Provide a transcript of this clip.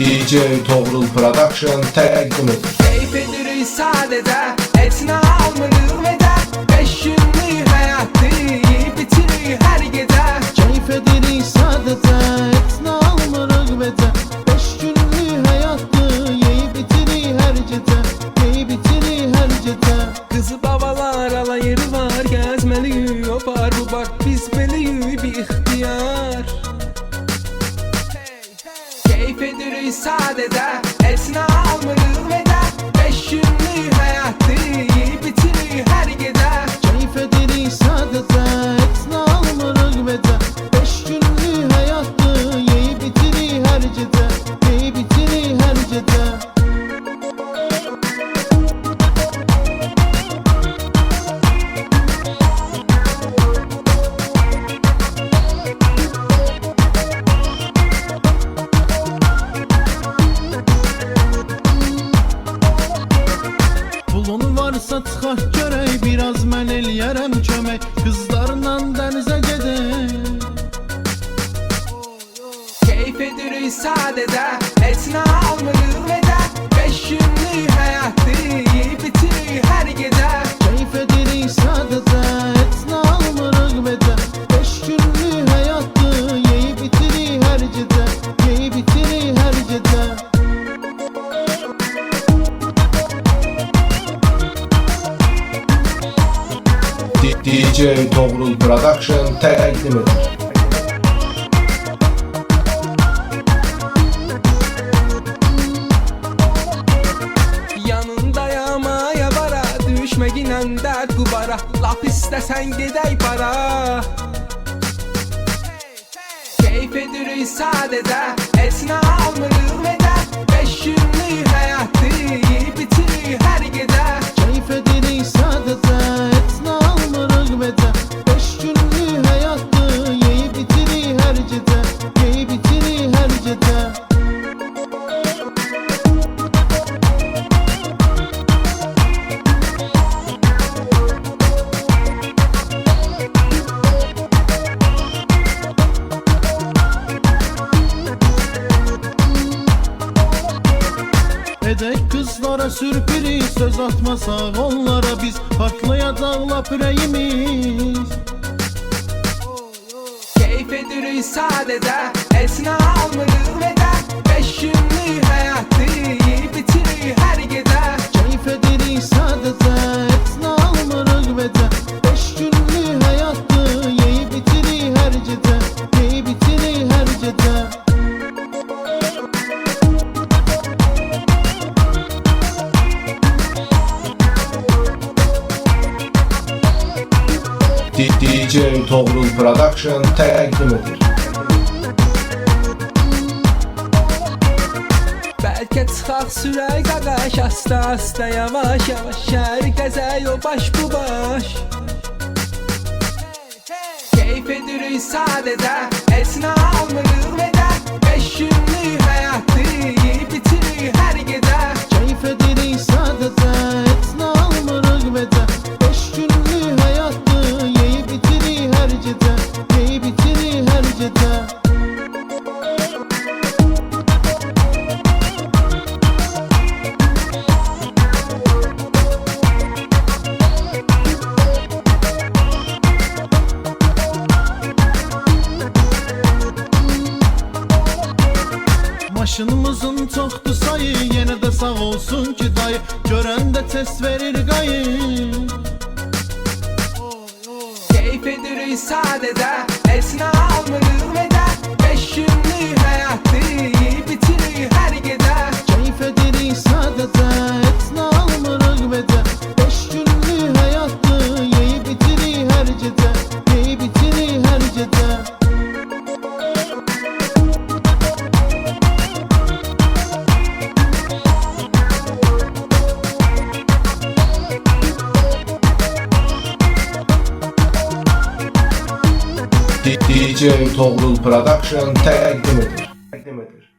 DJ Toğrul Production təqdim edir. Keyif edirik sadece Etine almırıq və Beş günlük həyatı Keyif edirik sadece eləyərəm kömək Qızlarla dənizə gedək Keyif edirik sadece DJ Toğrul Production təqdim edir. Yanındayam aya bara Düşmək ilə dərd qubara Lap istəsən gedək bara Keyif edirik sadece Etine almırıq və də Beş günlük həyatı Yiyib bitiririk hər gecə Keyif edirik sadece Kızlara sürpriz söz atmasak onlara biz. Patlayacak lap yüreğimiz Keyif edirik sadece Etine almırıq DJ Toğrul Production təqdim edir. Bəlkə çıxaq sürək qaqaş Asta asta yavaş yavaş. Şəhər gəzək o baş bu baş. Keyif edirik sadece Etine almırıq Maşınımızın çoxdu sayı Yenə də sağ olsun ki dayı. Görəndə test verir qayı Keyif edirik sadece Etine DJ Toğrul Production təqdim edir. Təqdim edir.